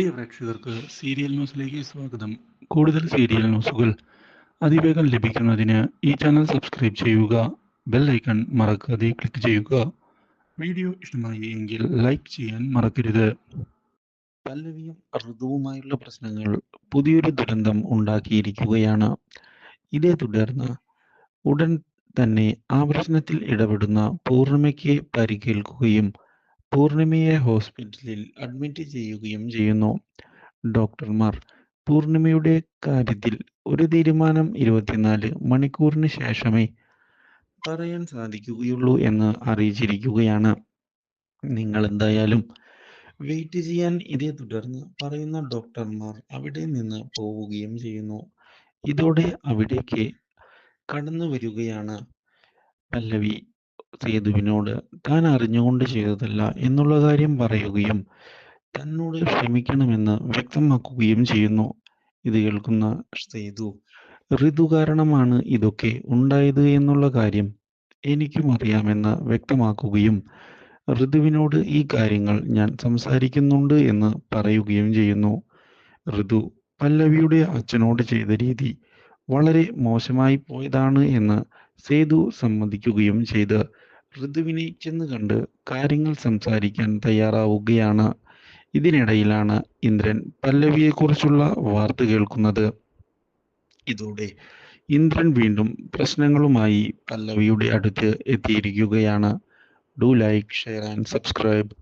പ്രിയ പ്രേക്ഷകർക്ക് സീരിയൽ ന്യൂസിലേക്ക് സ്വാഗതം. കൂടുതൽ സീരിയൽ ന്യൂസുകൾ അതിവേഗം ലഭിക്കുന്നതിന് ഈ ചാനൽ സബ്സ്ക്രൈബ് ചെയ്യുക ബെൽ ഐക്കൺ മറക്കാതെ ക്ലിക്ക് ചെയ്യുക. വീഡിയോ ഇഷ്ടമായി എങ്കിൽ ലൈക്ക് ചെയ്യാൻ മറക്കരുത്. പല്ലവിയും ഋതുവുമായുള്ള പ്രശ്നങ്ങൾ പുതിയൊരു ദുരന്തം ഉണ്ടാക്കിയിരിക്കുകയാണ്. ഇതേ തുടർന്ന് ഉടൻ തന്നെ ആ പ്രശ്നത്തിൽ ഇടപെടുന്ന പൂർണിമയ്ക്ക് പരിക്കേൽക്കുകയും പൂർണിമയെ ഹോസ്പിറ്റലിൽ അഡ്മിറ്റ് ചെയ്യുകയും ചെയ്യുന്നു. ഡോക്ടർമാർ പൂർണിമയുടെ കാര്യത്തിൽ ഒരു തീരുമാനം ഇരുപത്തിനാല് മണിക്കൂറിന് ശേഷമേ പറയാൻ സാധിക്കുകയുള്ളൂ എന്ന് അറിയിച്ചിരിക്കുകയാണ്. നിങ്ങൾ എന്തായാലും വെയിറ്റ് ചെയ്യാൻ ഇതേ തുടർന്ന് പറയുന്ന ഡോക്ടർമാർ അവിടെ നിന്ന് പോവുകയും ചെയ്യുന്നു. ഇതോടെ അവിടേക്ക് കടന്നു വരികയാണ് പല്ലവി. സേതുവിനോട് താൻ അറിഞ്ഞുകൊണ്ട് ചെയ്തതല്ല എന്നുള്ള കാര്യം പറയുകയും തന്നോട് ക്ഷമിക്കണമെന്ന് വ്യക്തമാക്കുകയും ചെയ്യുന്നു. ഇത് കേൾക്കുന്ന സേതു ഋതു കാരണമാണ് ഇതൊക്കെ ഉണ്ടായത് എന്നുള്ള കാര്യം എനിക്കും അറിയാമെന്ന് വ്യക്തമാക്കുകയും ഋതുവിനോട് ഈ കാര്യങ്ങൾ ഞാൻ സംസാരിക്കുന്നുണ്ട് എന്ന് പറയുകയും ചെയ്യുന്നു. ഋതു പല്ലവിയുടെ അച്ഛനോട് ചെയ്ത രീതി വളരെ മോശമായി പോയതാണ് എന്ന് സേതു സമ്മതിക്കുകയും ചെയ്ത് ഋതുവിനെ ചെന്ന് കണ്ട് കാര്യങ്ങൾ സംസാരിക്കാൻ തയ്യാറാവുകയാണ്. ഇതിനിടയിലാണ് ഇന്ദ്രൻ പല്ലവിയെക്കുറിച്ചുള്ള വാർത്ത കേൾക്കുന്നത്. ഇതോടെ ഇന്ദ്രൻ വീണ്ടും പ്രശ്നങ്ങളുമായി പല്ലവിയുടെ അടുത്ത് എത്തിയിരിക്കുകയാണ്. Do like share and subscribe